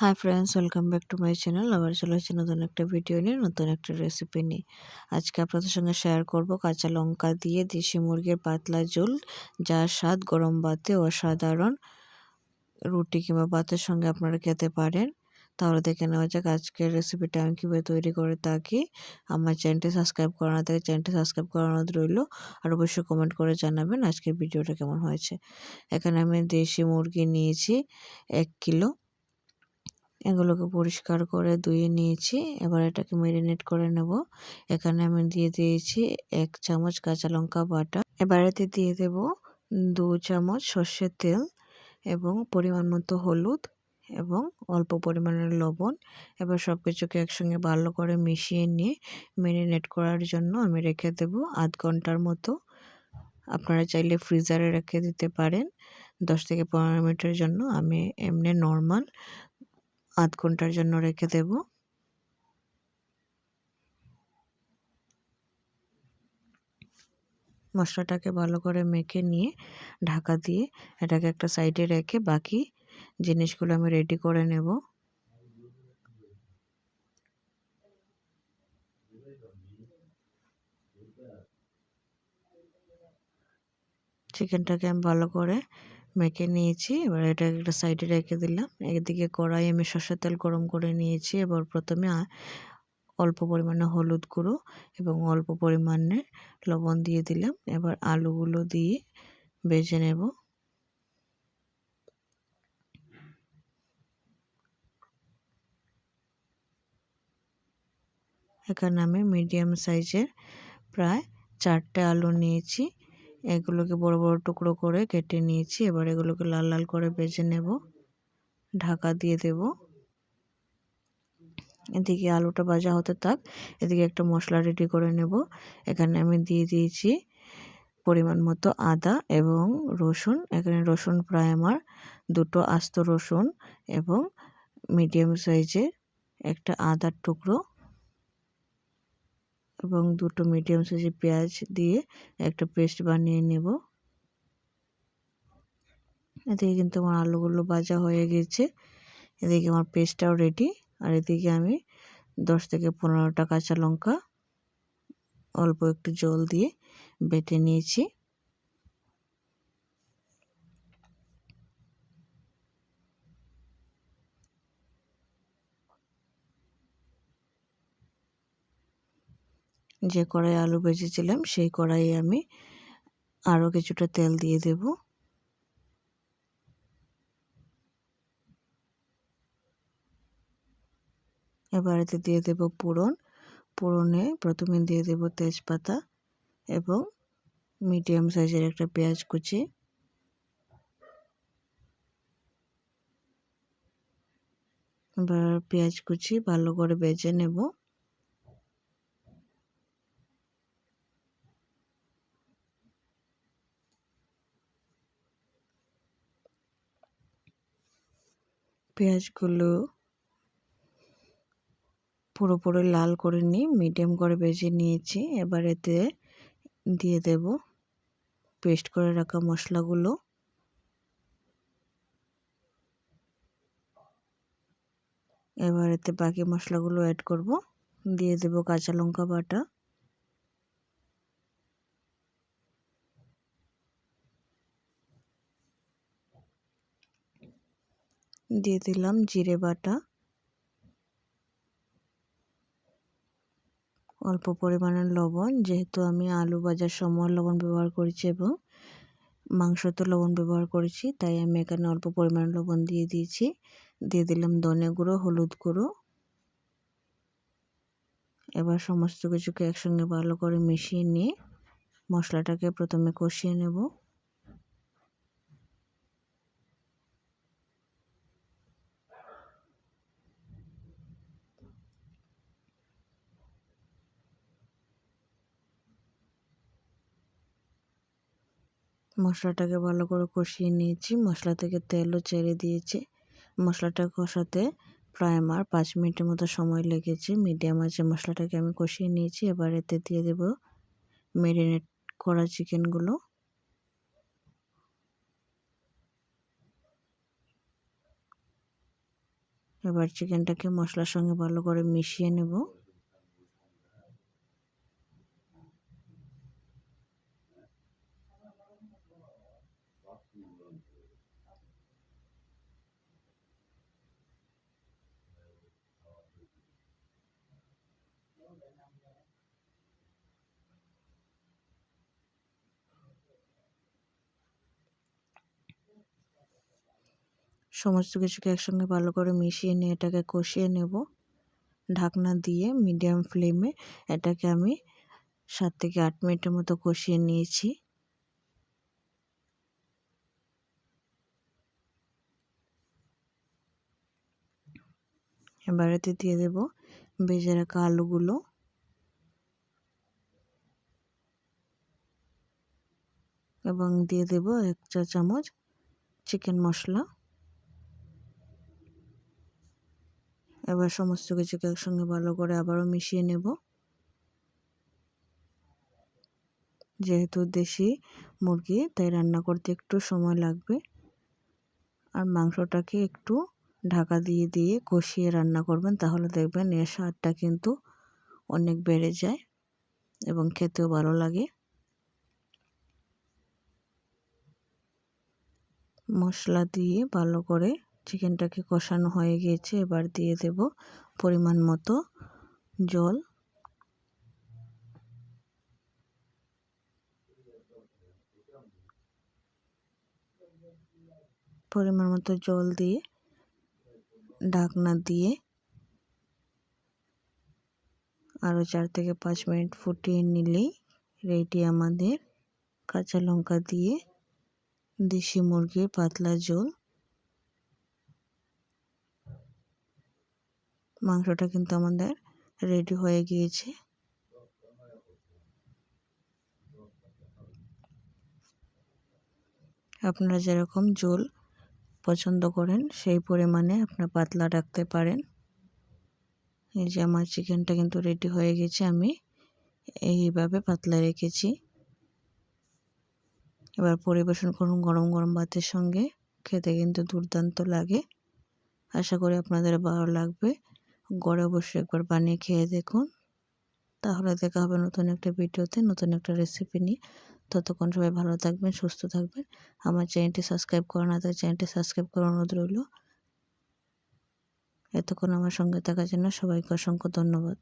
Hi friends welcome back to my channel আবার চলে এসেছি নতুন একটা ভিডিও নিয়ে, নতুন একটা রেসিপি নিয়ে। আজকে আপনাদের সঙ্গে শেয়ার করব কাঁচা লঙ্কা দিয়ে দেশি মুরগির পাতলা ঝোল, যার স্বাদ গরম ভাতে অসাধারণ। রুটি কিংবা ভাতের সঙ্গে আপনারা খেতে পারেন। তাহলে দেখে নেওয়া যাক আজকের রেসিপিটা আমি কীভাবে তৈরি করে থাকি। আমার চ্যানেলটি সাবস্ক্রাইব করানো থাকে চ্যানেলটি সাবস্ক্রাইব করানো রইল। আর অবশ্যই কমেন্ট করে জানাবেন আজকের ভিডিওটা কেমন হয়েছে। এখানে আমি দেশি মুরগি নিয়েছি এক কিলো। এগুলোকে পরিষ্কার করে ধুয়ে নিয়েছি। এবার এটাকে ম্যারিনেট করে নেব। এখানে আমি দিয়ে দিয়েছি এক চামচ কাঁচা লঙ্কা বাটা। এবার এতে দিয়ে দেব দু চামচ সর্ষের তেল এবং পরিমাণ মতো হলুদ এবং অল্প পরিমাণের লবণ। এবার সব কিছুকে একসঙ্গে ভালো করে মিশিয়ে নিয়ে ম্যারিনেট করার জন্য আমি রেখে দেব আধ ঘণ্টার মতো। আপনারা চাইলে ফ্রিজারে রেখে দিতে পারেন। দশ থেকে পনেরো মিনিটের জন্য আমি এমনি নর্মাল আধ ঘণ্টার জন্য রেখে দেব। মশলাটাকে ভালো করে মেখে নিয়ে ঢাকা দিয়ে এটাকে একটা সাইডে রেখে বাকি জিনিসগুলো আমি রেডি করে নেব। চিকেনটাকে আমি ভালো করে মেখে নিয়েছি। এবার এটা একটা সাইডে রেখে দিলাম। একদিকে কড়াই আমি সর্ষের তেল গরম করে নিয়েছি। এবার প্রথমে অল্প পরিমাণে হলুদ গুঁড়ো এবং অল্প পরিমাণে লবণ দিয়ে দিলাম। এবার আলুগুলো দিয়ে বেজে নেব। এখানে আমি মিডিয়াম সাইজের প্রায় চারটে আলু নিয়েছি। এগুলোকে বড় বড় টুকরো করে কেটে নিয়েছি। এবার এগুলোকে লাল লাল করে বেজে নেব। ঢাকা দিয়ে দেব। এদিকে আলুটা ভাজা হতে থাক। এদিকে একটা মশলা রেডি করে নেব। এখানে আমি দিয়ে দিয়েছি পরিমাণ মতো আদা এবং রসুন। এখানে রসুন প্রায় আমার দুটো আস্ত রসুন এবং মিডিয়াম সাইজের একটা আদার টুকরো। এবং দুটো মিডিয়াম সাইজের পেঁয়াজ দিয়ে একটা পেস্ট বানিয়ে নেব। এদিকে কিন্তু আমার আলুগুলো ভাজা হয়ে গেছে। এদিকে আমার পেস্টটাও রেডি আর এদিকে আমি দশ থেকে পনেরোটা কাঁচা লঙ্কা অল্প একটু জল দিয়ে বেটে নিয়েছি। যে কড়াই আলু ভেজেছিলাম, সেই কড়াইয়ে আমি আরও কিছুটা তেল দিয়ে দেব। এবারেতে দিয়ে দেব পুরন পুরনে প্রথমে দিয়ে দেব তেজপাতা এবং মিডিয়াম সাইজের একটা পেঁয়াজ কুচি। এবার পেঁয়াজ কুচি ভালো করে বেজে নেব। পেঁয়াজগুলো পুরোপুরি লাল করে নিই মিডিয়াম করে ভেজে নিয়েছি। এবার এতে দিয়ে দেব পেস্ট করে রাখা মশলাগুলো। এবার এতে বাকি মশলাগুলো অ্যাড করব। দিয়ে দেব কাঁচা লঙ্কা বাটা। দিয়ে দিলাম জিরে বাটা। অল্প পরিমাণের লবণ, যেহেতু আমি আলু ভাজার সময় লবণ ব্যবহার করেছি এবং মাংসতে লবণ ব্যবহার করেছি, তাই আমি এখানে অল্প পরিমাণ লবণ দিয়ে দিয়েছি। দিয়ে দিলাম ধনে গুঁড়ো, হলুদ গুঁড়ো। এবার সমস্ত কিছুকে একসঙ্গে ভালো করে মিশিয়ে নিয়ে মশলাটাকে প্রথমে কষিয়ে নেব। মশলাটাকে ভালো করে কষিয়ে নিয়েছি। মশলা থেকে তেলও ছেড়ে দিয়েছি। মশলাটা কষাতে প্রায় আমার পাঁচ মিনিটের মতো সময় লেগেছে। মিডিয়াম আছে মশলাটাকে আমি কষিয়ে নিয়েছি। এবার এতে দিয়ে দেব ম্যারিনেট করা চিকেনগুলো। এবার চিকেনটাকে মশলার সঙ্গে ভালো করে মিশিয়ে নেব। সমস্ত কিছুকে একসঙ্গে ভালো করে মিশিয়ে নিয়ে এটাকে কষিয়ে নেব। ঢাকনা দিয়ে মিডিয়াম ফ্লেমে এটাকে আমি সাত থেকে আট মিনিটের মতো কষিয়ে নিয়েছি। এবারেতে দিয়ে দেব ভেজে রাখা আলুগুলো। এবং দিয়ে দেব এক চা চামচ চিকেন মশলা। এবার সমস্ত কিছুকে একসঙ্গে ভালো করে আবারও মিশিয়ে নেব। যেহেতু দেশি মুরগি, তাই রান্না করতে একটু সময় লাগবে। আর মাংসটাকে একটু ঢাকা দিয়ে দিয়ে কষিয়ে রান্না করবেন, তাহলে দেখবেন এর স্বাদটা কিন্তু অনেক বেড়ে যায় এবং খেতেও ভালো লাগে। মশলা দিয়ে ভালো করে চিকেনটাকে কষানো হয়ে গিয়েছে, এবার দিয়ে দেব পরিমাণ মতো জল। পরিমাণ মতো জল দিয়ে ঢাকনা দিয়ে আরও চার থেকে পাঁচ মিনিট ফুটিয়ে নিলেই রেডি আমাদের। কাঁচা লঙ্কা দিয়ে দেশি মুরগির পাতলা ঝোল। মাংসটা কিন্তু আমাদের রেডি হয়ে গিয়েছে। আপনারা যেরকম ঝোল পছন্দ করেন, সেই পরিমাণে আপনার পাতলা রাখতে পারেন। এই যে আমার চিকেনটা কিন্তু রেডি হয়ে গেছে, আমি এইভাবে পাতলা রেখেছি। এবার পরিবেশন করুন গরম গরম ভাতের সঙ্গে, খেতে কিন্তু দুর্দান্ত লাগে। আশা করি আপনাদের ভালো লাগবে। গড়ে অবশ্যই একবার বানিয়ে খেয়ে দেখুন। তাহলে দেখা হবে নতুন একটা ভিডিওতে, নতুন একটা রেসিপি নিয়ে। ততক্ষণ সবাই ভালো থাকবেন, সুস্থ থাকবেন। আমার চ্যানেলটি সাবস্ক্রাইব করা না থাকে চ্যানেলটি সাবস্ক্রাইব করার অনুরোধ রইল। এতক্ষণ আমার সঙ্গে থাকার জন্য সবাইকে অসংখ্য ধন্যবাদ।